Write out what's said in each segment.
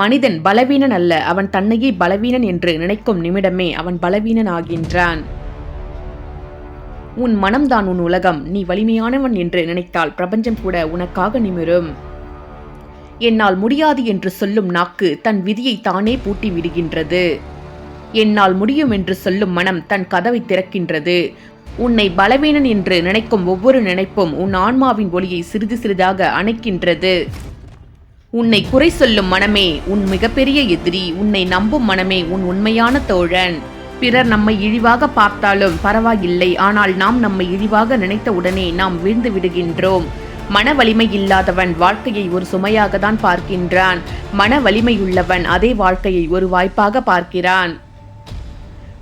மனிதன் பலவீனன் அல்ல அவன் தன்னையே பலவீனன் என்று நினைக்கும் நிமிடமே அவன் பலவீனன் ஆகின்றான். உன் மனம்தான் உன் உலகம் நீ வலிமையானவன் என்று நினைத்தால் பிரபஞ்சம் கூட உனக்காக நிமிரும். என்னால் முடியாது என்று சொல்லும் நாக்கு தன் விதியை தானே பூட்டி விடுகின்றது. என்னால் முடியும் என்று சொல்லும் மனம் தன் கதவை திறக்கின்றது. உன்னை பலவீனன் என்று நினைக்கும் ஒவ்வொரு நினைப்பும் உன் ஆன்மாவின் ஒளியை சிறிது சிறிதாக அணைக்கின்றது. உன்னை குறை சொல்லும் மனமே உன் மிகப்பெரிய எதிரி உன்னை நம்பும் மனமே உன் உண்மையான தோழன். பிறர் நம்மை இழிவாக பார்த்தாலும் பரவாயில்லை ஆனால் நாம் நம்மை இழிவாக நினைத்த உடனே நாம் வீழ்ந்து விடுகின்றோம். மன வலிமை இல்லாதவன் வாழ்க்கையை ஒரு சுமையாக தான் பார்க்கின்றான். மன வலிமையுள்ளவன் அதே வாழ்க்கையை ஒரு வாய்ப்பாக பார்க்கிறான்.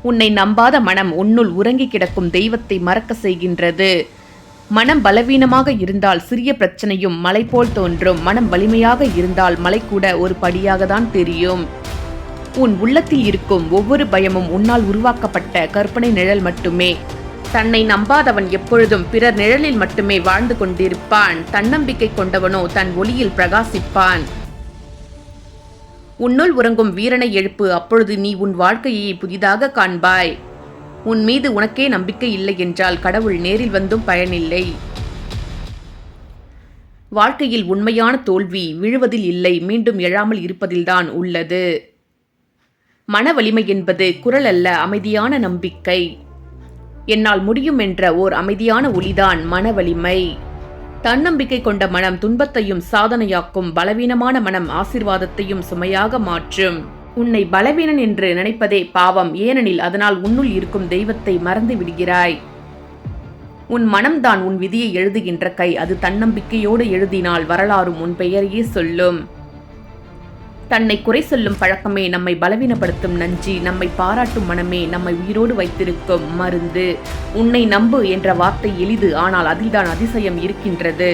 உன்னை நம்பாத மனம் உன்னுள் உறங்கி கிடக்கும் தெய்வத்தை மறக்க செய்கின்றது. மனம் பலவீனமாக இருந்தால் சிறிய பிரச்சனையும் மலை போல் தோன்றும். மனம் வலிமையாக இருந்தால் மலை கூட ஒரு படியாக தான் தெரியும். உன் உள்ளத்தில் இருக்கும் ஒவ்வொரு பயமும் உன்னால் உருவாக்கப்பட்ட கற்பனை நிழல் மட்டுமே. தன்னை நம்பாதவன் எப்பொழுதும் பிறர் நிழலில் மட்டுமே வாழ்ந்து கொண்டிருப்பான். தன்னம்பிக்கை கொண்டவனோ தன் ஒளியில் பிரகாசிப்பான். உன்னுள் உறங்கும் வீரனை எழுப்பு அப்பொழுது நீ உன் வாழ்க்கையை புதிதாக காண்பாய். உன் மீது உனக்கே நம்பிக்கை இல்லை என்றால் கடவுள் நேரில் வந்தும் பயனில்லை. வாழ்க்கையில் உண்மையான தோல்வி விழுவதில் இல்லை மீண்டும் எழாமல் இருப்பதில்தான் உள்ளது. மன வலிமை என்பது குரல் அல்ல அமைதியான நம்பிக்கை. என்னால் முடியும் என்ற ஓர் அமைதியான ஒளிதான் மன வலிமை. தன்னம்பிக்கை கொண்ட மனம் துன்பத்தையும் சாதனையாக்கும் பலவீனமான மனம் ஆசிர்வாதத்தையும் சுமையாக மாற்றும். உன்னை பலவீனன் என்று நினைப்பதே பாவம். ஏனெனில் அதனால் உன்னுள் இருக்கும் தெய்வத்தை மறந்து விடுகிறாய். உன் மனம்தான் உன் விதியை எழுதுகின்ற கை. அது தன்னம்பிக்கையோடு எழுதினால் வரலாறும் உன் பெயரையே சொல்லும். தன்னை குறை சொல்லும் பழக்கமே நம்மை பலவீனப்படுத்தும் நஞ்சி. நம்மை பாராட்டும் மனமே நம்மை உயிரோடு வைத்திருக்கும் மருந்து. உன்னை நம்பு என்ற வார்த்தை எளிது. ஆனால் அதில்தான் அதிசயம் இருக்கின்றது.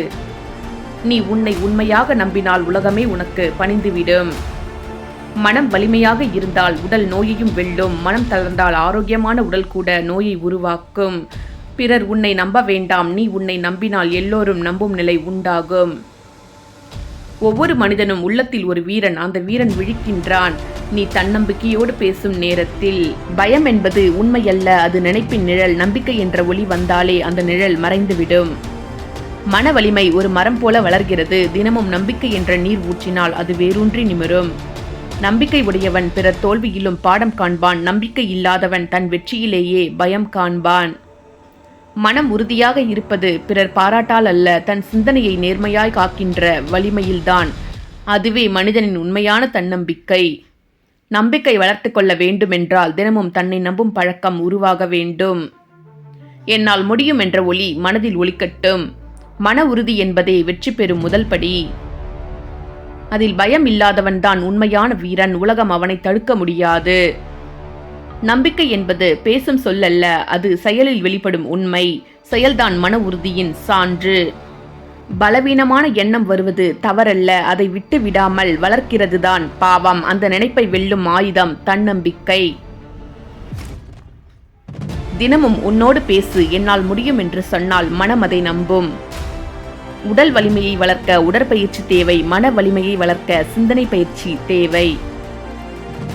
நீ உன்னை உண்மையாக நம்பினால் உலகமே உனக்கு பணிந்துவிடும். மனம் வலிமையாக இருந்தால் உடல் நோயையும் வெல்லும். மனம் தளர்ந்தால் ஆரோக்கியமான உடல் கூட நோயை உருவாக்கும். பிறர் உன்னை நம்ப வேண்டாம். நீ உன்னை நம்பினால் எல்லோரும் நம்பும் நிலை உண்டாகும். ஒவ்வொரு மனிதனும் உள்ளத்தில் ஒரு வீரன். அந்த வீரன் விழிக்கின்றான். நீ தன்னம்பிக்கையோடு பேசும் நேரத்தில். பயம் என்பது உண்மையல்ல. அது நினைப்பின் நிழல். நம்பிக்கை என்ற ஒளி வந்தாலே அந்த நிழல் மறைந்துவிடும். மன வலிமை ஒரு மரம் போல வளர்கிறது. தினமும் நம்பிக்கை என்ற நீர் ஊற்றினால் அது வேரூன்றி நிமிரும். நம்பிக்கை உடையவன் பிறர் தோல்வியிலும் பாடம் காண்பான். நம்பிக்கை இல்லாதவன் தன் வெற்றியிலேயே பயம் காண்பான். மனம் உறுதியாக இருப்பது பிறர் பாராட்டால் அல்ல தன் சிந்தனையை நேர்மையாய் காக்கின்ற வலிமையில்தான். அதுவே மனிதனின் உண்மையான தன்னம்பிக்கை. நம்பிக்கை வளர்த்து கொள்ள வேண்டுமென்றால் தினமும் தன்னை நம்பும் பழக்கம் உருவாக வேண்டும். என்னால் முடியும் என்ற ஒளி மனதில் ஒலிக்கட்டும். மன உறுதி என்பதே வெற்றி பெறும் முதல் படி. அதில் பயம் இல்லாதவன்தான் உண்மையான வீரன். உலகம் அவனை தடுக்க முடியாது. நம்பிக்கை என்பது பேசும் சொல்லல்ல அது செயலில் வெளிப்படும் உண்மை. செயல்தான் மன உறுதியின் சான்று. பலவீனமான எண்ணம் வருவது தவறல்ல அதை விட்டு விடாமல் வளர்க்கிறதுதான் பாவம். அந்த நினைப்பை வெல்லும் ஆயுதம் தன்னம்பிக்கை. தினமும் உன்னோடு பேசு என்னால் முடியும் என்று சொன்னால் மனம் அதை நம்பும். உடல் வலிமையை வளர்க்க உடற்பயிற்சி தேவை மன வலிமையை வளர்க்க சிந்தனை பயிற்சி தேவை.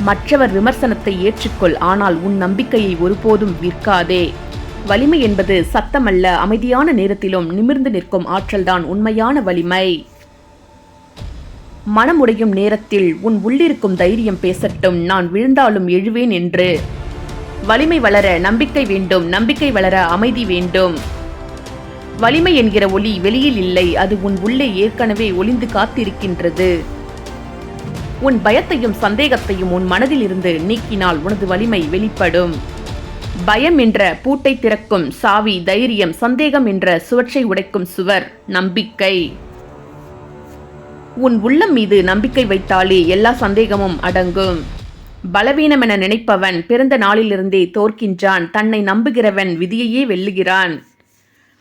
மற்றவர் விமர்சனத்தை ஏற்றுக்கொள் ஆனால் உன் நம்பிக்கையை ஒருபோதும் விற்காதே. வலிமை என்பது சத்தமல்ல அமைதியான நேரத்திலும் நிமிர்ந்து நிற்கும் ஆற்றல்தான் உண்மையான வலிமை. மனமுடையும் நேரத்தில் உன் உள்ளிருக்கும் தைரியம் பேசட்டும் நான் விழுந்தாலும் எழுவேன் என்று. வலிமை வளர நம்பிக்கை வேண்டும் நம்பிக்கை வளர அமைதி வேண்டும். வலிமை என்கிற ஒளி வெளியில் இல்லை. அது உன் உள்ளே ஏற்கனவே ஒளிந்து காத்திருக்கின்றது. உன் பயத்தையும் சந்தேகத்தையும் உன் மனதில் இருந்து நீக்கினால் உனது வலிமை வெளிப்படும். பயம் என்ற பூட்டை திறக்கும் சாவி தைரியம் சந்தேகம் என்ற சுவற்றை உடைக்கும் சுவர் நம்பிக்கை. உன் உள்ளம் மீது நம்பிக்கை வைத்தாலே எல்லா சந்தேகமும் அடங்கும். பலவீனமென நினைப்பவன் பிறந்த நாளிலிருந்தே தோற்கின்றான். தன்னை நம்புகிறவன் விதியையே வெல்லுகிறான்.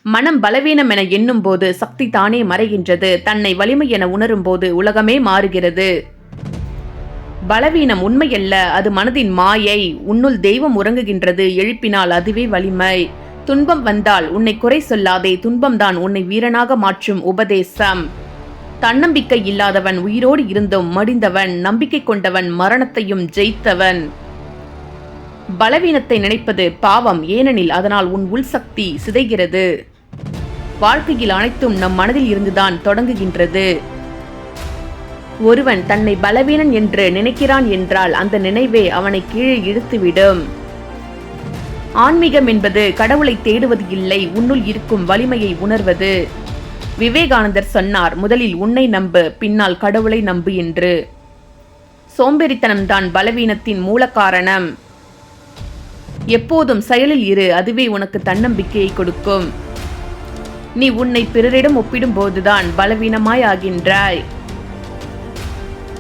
மனம் பலவீனம் என எண்ணும் போது சக்தி தானே மறைகின்றது. தன்னை வலிமை என உணரும் போது உலகமே மாறுகிறது. பலவீனம் உண்மையல்ல அது மனதின் மாயை. உன்னுள் தெய்வம் உறங்குகின்றது எழுப்பினால் அதுவே வலிமை. துன்பம் வந்தால் உன்னை குறை சொல்லாதே துன்பம்தான் உன்னை வீரனாக மாற்றும் உபதேசம். தன்னம்பிக்கை இல்லாதவன் உயிரோடு இருந்தும் மடிந்தவன் நம்பிக்கை கொண்டவன் மரணத்தையும் ஜெயித்தவன். பலவீனத்தை நினைப்பது பாவம் ஏனெனில் அதனால் உன் உள்சக்தி சிதைகிறது. வாழ்க்கையில் அனைத்தும் நம் மனதில் இருந்துதான் தொடங்குகின்றது. ஒருவன் தன்னை பலவீனன் என்று நினைக்கிறான் என்றால் அந்த நினைவே அவனை கீழே இழுத்துவிடும். ஆன்மீகம் என்பது கடவுளை தேடுவது இல்லை உன்னுள் இருக்கும் வலிமையை உணர்வது. விவேகானந்தர் சொன்னார் முதலில் உன்னை நம்பு பின்னால் கடவுளை நம்பு என்று. சோம்பேறித்தனம்தான் பலவீனத்தின் மூல காரணம் எப்போதும் செயலில் இரு அதுவே உனக்கு தன்னம்பிக்கையை கொடுக்கும். நீ உன்னை பிறரிடம் ஒப்பிடும்போதுதான் பலவீனமாய் ஆகின்றாய்.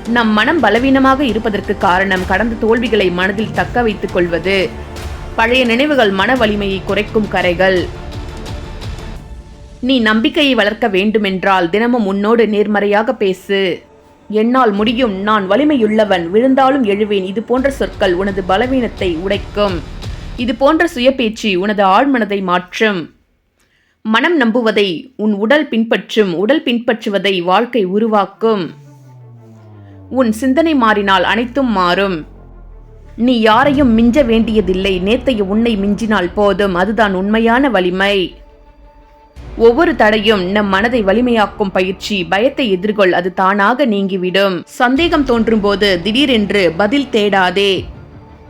நம் மனம் பலவீனமாக இருப்பதற்கு காரணம் கடந்த தோல்விகளை மனதில் தக்க வைத்துக் கொள்வது. பழைய நினைவுகள் மன வலிமையை குறைக்கும் கரைகள். நீ நம்பிக்கையை வளர்க்க வேண்டுமென்றால் தினமும் உன்னோடு நேர்மறையாக பேசு. என்னால் முடியும் நான் வலிமையுள்ளவன் விழுந்தாலும் எழுவேன் இது போன்ற சொற்கள் உனது பலவீனத்தை உடைக்கும். இது போன்ற சுயபேச்சு உனது ஆழ்மனதை மாற்றும். மனம் நம்புவதை உன் உடல் பின்பற்றும் உடல் பின்பற்றுவதை வாழ்க்கை உருவாக்கும். உன் சிந்தனை மாறினால் அனைத்தும் மாறும். நீ யாரையும் மிஞ்ச வேண்டியதில்லை நேத்தைய உன்னை மிஞ்சினால் போதும் அதுதான் உண்மையான வலிமை. ஒவ்வொரு தடையும் நம் மனதை வலிமையாக்கும் பயிற்சி பயத்தை எதிர்கொள் அது தானாக நீங்கிவிடும். சந்தேகம் தோன்றும் போது திடீரென்று பதில் தேடாதே.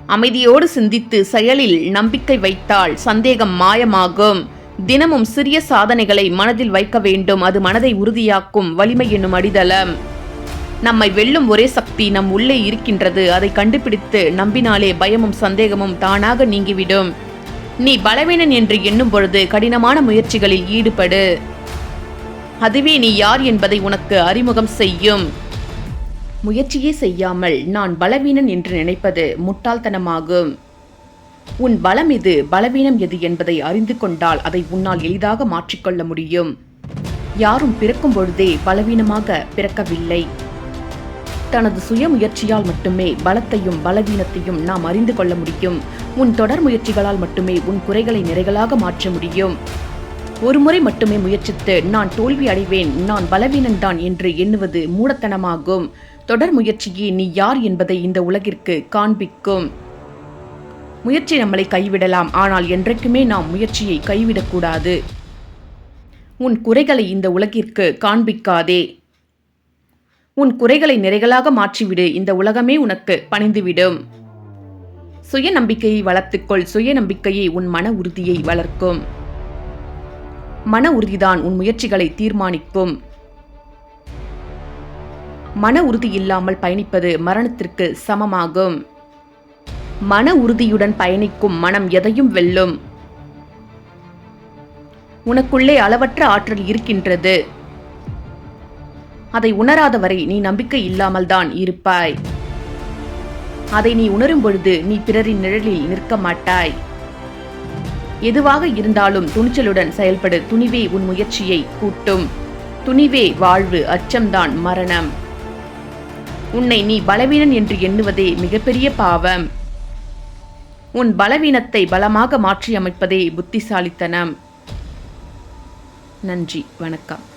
அமைதியோடு சிந்தித்து செயலில் நம்பிக்கை வைத்தால் சந்தேகம் மாயமாகும். தினமும் சிறிய சாதனைகளை மனதில் வைக்க வேண்டும். அது மனதை உறுதியாக்கும் வலிமை என்னும் அடிதளம் நம்மை வெல்லும் ஒரே சக்தி நம் உள்ளே இருக்கின்றது. அதை கண்டுபிடித்து நம்பினாலே பயமும் சந்தேகமும் தானாக நீங்கிவிடும். நீ பலவீனன் என்று எண்ணும் பொழுது கடினமான முயற்சிகளில் ஈடுபடு. அதுவே நீ யார் என்பதை உனக்கு அறிமுகம் செய்யும். முயற்சியே செய்யாமல் நான் பலவீனன் என்று நினைப்பது முட்டாள்தனமாகும். உன் பலம் எது? பலவீனம் எது என்பதை அறிந்து கொண்டால் அதை உன்னால் எளிதாக மாற்றிக்கொள்ள முடியும். யாரும் பிறக்கும் பொழுதே பலவீனமாக பிறக்கவில்லை. தனது சுய முயற்சியால் மட்டுமே பலத்தையும் பலவீனத்தையும் நாம் அறிந்து கொள்ள முடியும். உன் தொடர் முயற்சிகளால் மட்டுமே உன் குறைகளை நிறைகளாக மாற்ற முடியும். ஒரு முறை மட்டுமே முயற்சித்து நான் தோல்வி அடைவேன் நான் பலவீனன்தான் என்று எண்ணுவது மூடத்தனமாகும். தொடர் முயற்சியே நீ யார் என்பதை இந்த உலகிற்கு காண்பிக்கும். முயற்சி நம்மளை கைவிடலாம். ஆனால் என்றைக்குமே நாம் முயற்சியை கைவிடக்கூடாது. உன் குறைகளை இந்த உலகிற்கு காண்பிக்காதே. உன் குறைகளை நிறைகளாக மாற்றிவிடு. இந்த உலகமே உனக்கு பணிந்துவிடும். சுய நம்பிக்கையை வளர்த்துக்கொள். சுய நம்பிக்கையை உன் மன உறுதியை வளர்க்கும். மன உறுதிதான் உன் முயற்சிகளை தீர்மானிக்கும். மன உறுதி இல்லாமல் பயணிப்பது மரணத்திற்கு சமமாகும். மன உறுதியுடன் பயணிக்கும் மனம் எதையும் வெல்லும். உனக்குள்ளே அளவற்ற ஆற்றல் இருக்கின்றது. அதை உணராத வரை நீ நம்பிக்கை இல்லாமல் தான் இருப்பாய். அதை நீ உணரும் பொழுது நீ பிறரின் நிழலில் நிற்க மாட்டாய். எதுவாக இருந்தாலும் துணிச்சலுடன் செயல்படு. துணிவே உன் முயற்சியை கூட்டும். துணிவே வாழ்வு அச்சம்தான் மரணம். உன்னை நீ பலவீனன் என்று எண்ணுவதே மிகப்பெரிய பாவம். உன் பலவீனத்தை பலமாக மாற்றியமைப்பதே புத்திசாலித்தனம். நன்றி வணக்கம்.